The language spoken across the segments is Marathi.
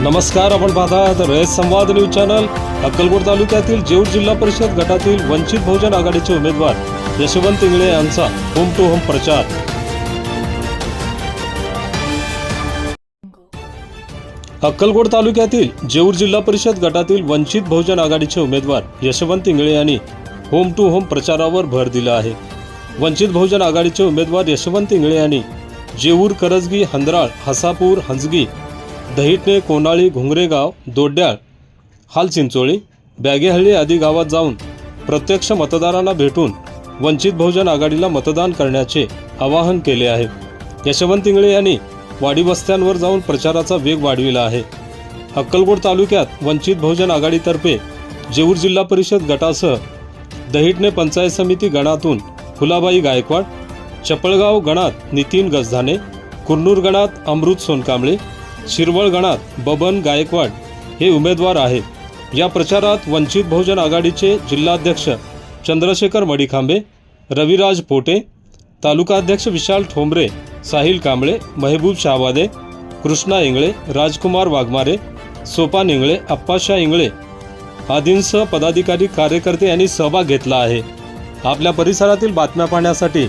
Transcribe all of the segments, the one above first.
नमस्कार आपण पाहतात रयत संवाद न्यूज चॅनल. अक्कलकोट तालुक्यातील जेऊर जिल्हा परिषद गटातील वंचित बहुजन आघाडीचे उमेदवार यशवंत इंगळे यांचा होम टू होम प्रचार. अक्कलकोट तालुक्यातील जेऊर जिल्हा परिषद गटातील वंचित बहुजन आघाडीचे उमेदवार यशवंत इंगळे यांनी होम टू होम प्रचारावर भर दिला आहे. वंचित बहुजन आघाडीचे उमेदवार यशवंत इंगळे यांनी जेऊर करजगी हंदराळ हसापूर हंजगी दहिटणे कोनाळी घुंगरेगाव दोड्याळ हालचिंचोळी बॅगेहळ्ळी आदी गावात जाऊन प्रत्यक्ष मतदारांना भेटून वंचित बहुजन आघाडीला मतदान करण्याचे आवाहन केले आहे. यशवंत इंगळे यांनी वाडी वस्त्यांवर जाऊन प्रचाराचा वेग वाढविला आहे. अक्कलकोट तालुक्यात वंचित बहुजन आघाडीतर्फे जेऊर जिल्हा परिषद गटासह दहिटणे पंचायत समिती गणातून फुलाबाई गायकवाड चपळगाव गणात नितीन गजधाने कुर्नूर गणात अमृत सोनकांबळे शिरवळ गणात बबन गायकवाड हे उमेदवार आहेत. या प्रचारात वंचित बहुजन आघाडीचे जिल्हाध्यक्ष चंद्रशेखर मडिखांबे रविराज पोटे तालुकाध्यक्ष विशाल ठोंबरे साहिल कांबळे महबूब शाहवादे कृष्णा इंगळे राजकुमार वाघमारे सोपान इंगळे अप्पाशा इंगळे आदींसह पदाधिकारी कार्यकर्ते यांनी सहभाग घेतला आहे. आपल्या परिसरातील बातम्या पाहण्यासाठी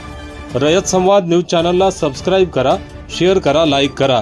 रयत संवाद न्यूज चॅनलला सबस्क्राईब करा शेअर करा लाईक करा.